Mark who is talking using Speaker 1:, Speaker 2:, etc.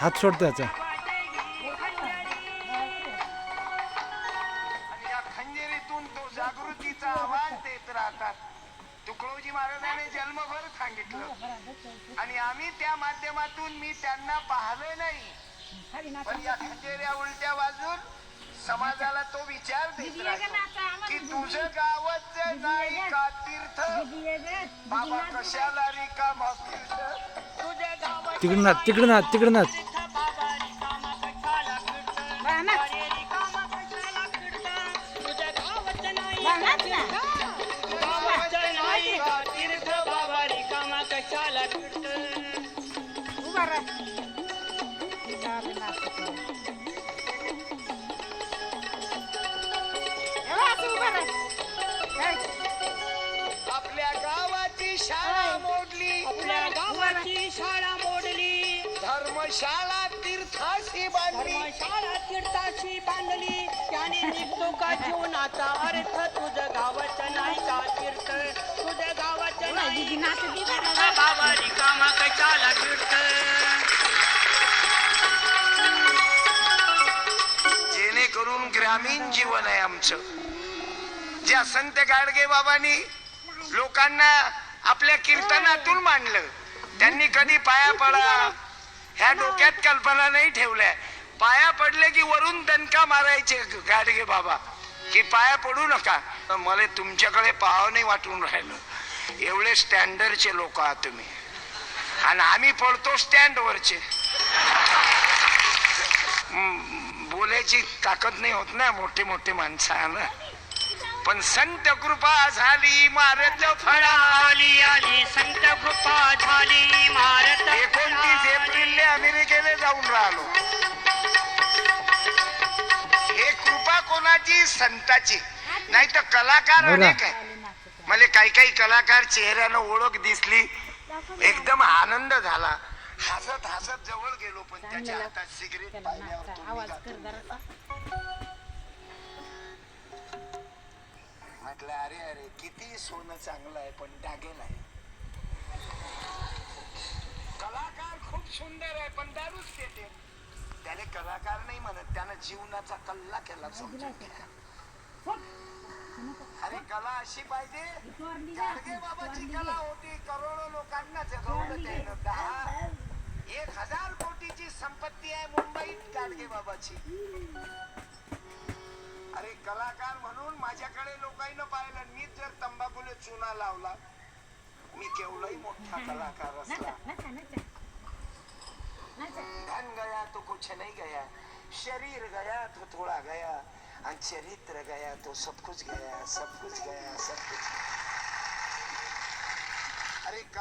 Speaker 1: हात सोड त्याचा
Speaker 2: आणि या खंजेरीतून तो जागृतीचा आवाज देत राहतात तुकडोजी महाराजांनी जन्मभर सांगितलं. आणि आम्ही त्या माध्यमातून मी त्यांना पाहिलं नाही पण या खंजेऱ्या उलट्या वाजून समाजाला तो विचार देत राहतो की तुझं गावच नाही का तीर्थ बाबा कशाला रिकाम तीर्थ
Speaker 1: तिकडं नाच तिकडं नाच तिकडं नाच.
Speaker 2: आपल्या गावाची शाळा मोडली.
Speaker 3: आपल्या गावाची शाळा
Speaker 2: धर्मशाळा तीर्थाशी बांधली.
Speaker 3: धर्मशाळा तीर्थाची बांधली. त्याने निघतो का जीवनाचा अर्थ तुझं गावाचं नाही का तीर्थ. तुझं गावाचं नाही बाबा रिकामा कशाला तीर्थ?
Speaker 2: जेणेकरून ग्रामीण जीवन आहे आमचं. ज्या संत गाडगे बाबांनी लोकांना आपल्या कीर्तनातून मांडलं त्यांनी कधी पाया पडा ह्या डोक्यात कल्पना नाही ठेवल्या. पाया पडले की वरून दणका मारायचे गाडगे बाबा. की पाया पडू नका. मला तुमच्याकडे पाहावं नाही वाटून राहिलं. एवढे स्टँडर्डचे लोक आहात तुम्ही. आणि आम्ही पडतो स्टँडवरचे. बोलायची ताकद नाही होत ना मोठे मोठे माणसं पण संत कृपा झाली मारत फळा
Speaker 3: आली आली. संत कृपा झाली.
Speaker 2: जाऊन राहिलो. हे कृपा कोणाची? संताची. नाही तर कलाकार. अनेक आहे मला काही काही कलाकार चेहऱ्यानं ओळख दिसली. एकदम आनंद झाला. हसत हसत जवळ गेलो पण त्याच्या हातात सिगरेट. म्हटलं अरे अरे किती सोनं चांगलं आहे पण डागेल आहे कलाकार खूप सुंदर आहे पण दारूच पेटे त्याने कलाकार नाही म्हणत त्यानं जीवनाचा कल्ला केला समजून घ्या. अरे कला अशी पाहिजे. गाडगे बाबाची कला होती करोडो लोकांना जगवलं त्यानं दहा एक हजार कोटीची संपत्ती आहे मुंबईत गाडगे बाबाची. अरे कलाकार म्हणून माझ्याकडे लोकांना पाहिलं. मी जर तंबाखूला चुना लावला मी केवढाही मोठा कलाकार असला. कुछ नहीं गया. शरीर गया तो थोड़ा गया. और चरित्र गया तो सब कुछ गया सब कुछ गया सब कुछ अरे कल